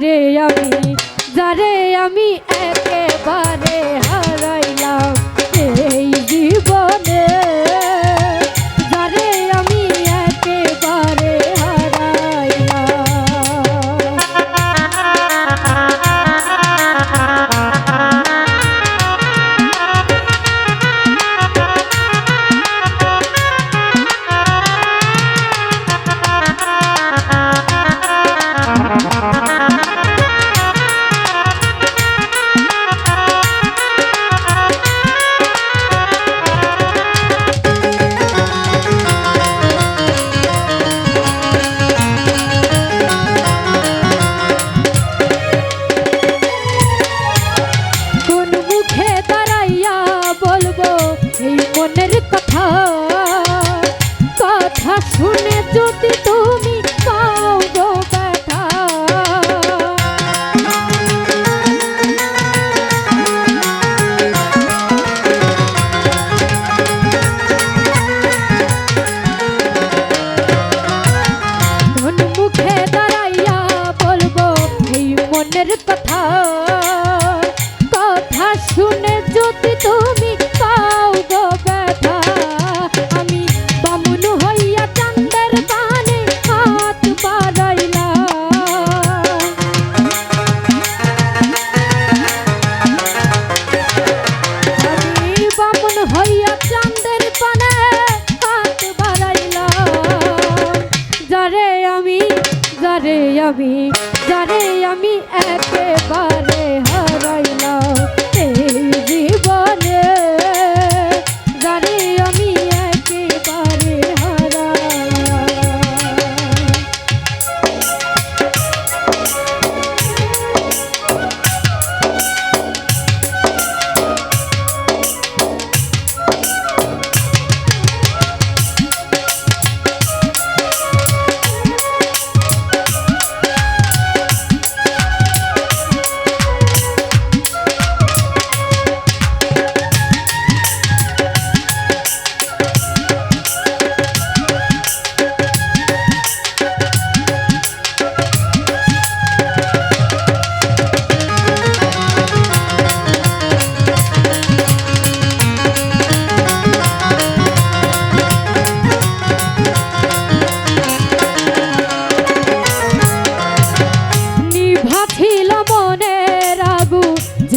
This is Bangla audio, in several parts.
যারে আমি যারে আমি কথা আমি জানে আমি একেবারে হা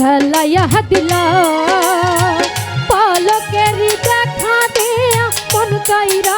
ঢেলাইয়া দিলা। পলকের দেখা দিয়া মন চাইরা